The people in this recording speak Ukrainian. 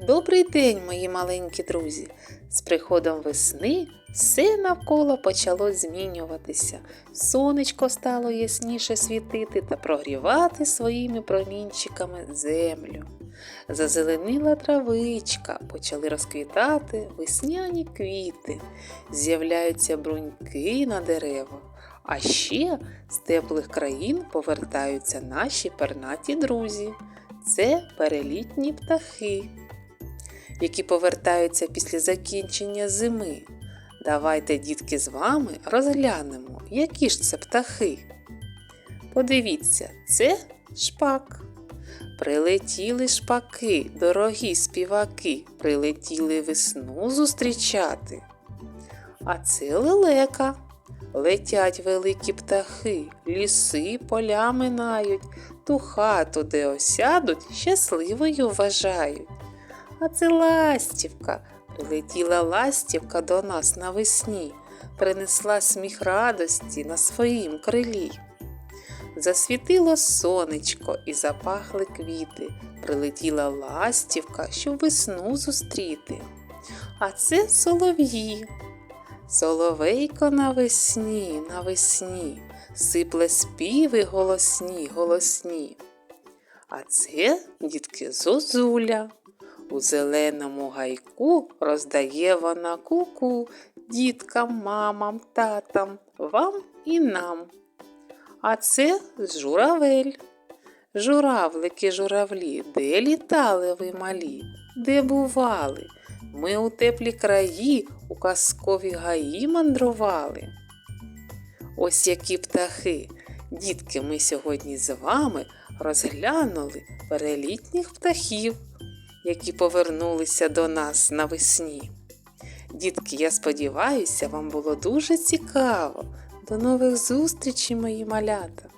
Добрий день, мої маленькі друзі! З приходом весни все навколо почало змінюватися. Сонечко стало ясніше світити та прогрівати своїми промінчиками землю. Зазеленіла травичка, почали розквітати весняні квіти, з'являються бруньки на деревах. А ще з теплих країн повертаються наші пернаті друзі. Це перелітні птахи, які повертаються після закінчення зими. Давайте, дітки, з вами розглянемо, які ж це птахи. Подивіться, це шпак. Прилетіли шпаки, дорогі співаки, прилетіли весну зустрічати. А це лелека. Летять великі птахи, ліси поля минають, ту хату, де осядуть, щасливою вважають. А це ластівка. Прилетіла ластівка до нас навесні, принесла сміх радості на своїм крилі. Засвітило сонечко і запахли квіти. Прилетіла ластівка, щоб весну зустріти. А це солов'ї. Соловейко навесні, навесні, сипле співи голосні, голосні. А це, дітки, зозуля. У зеленому гайку роздає вона куку діткам, мамам, татам, вам і нам. А це журавель. Журавлики, журавлі, де літали ви малі, де бували? Ми у теплі краї, у казкові гаї мандрували. Ось які птахи. Дітки, ми сьогодні з вами розглянули перелітніх птахів, які повернулися до нас навесні. Дітки, я сподіваюся, вам було дуже цікаво. До нових зустрічей, мої малята!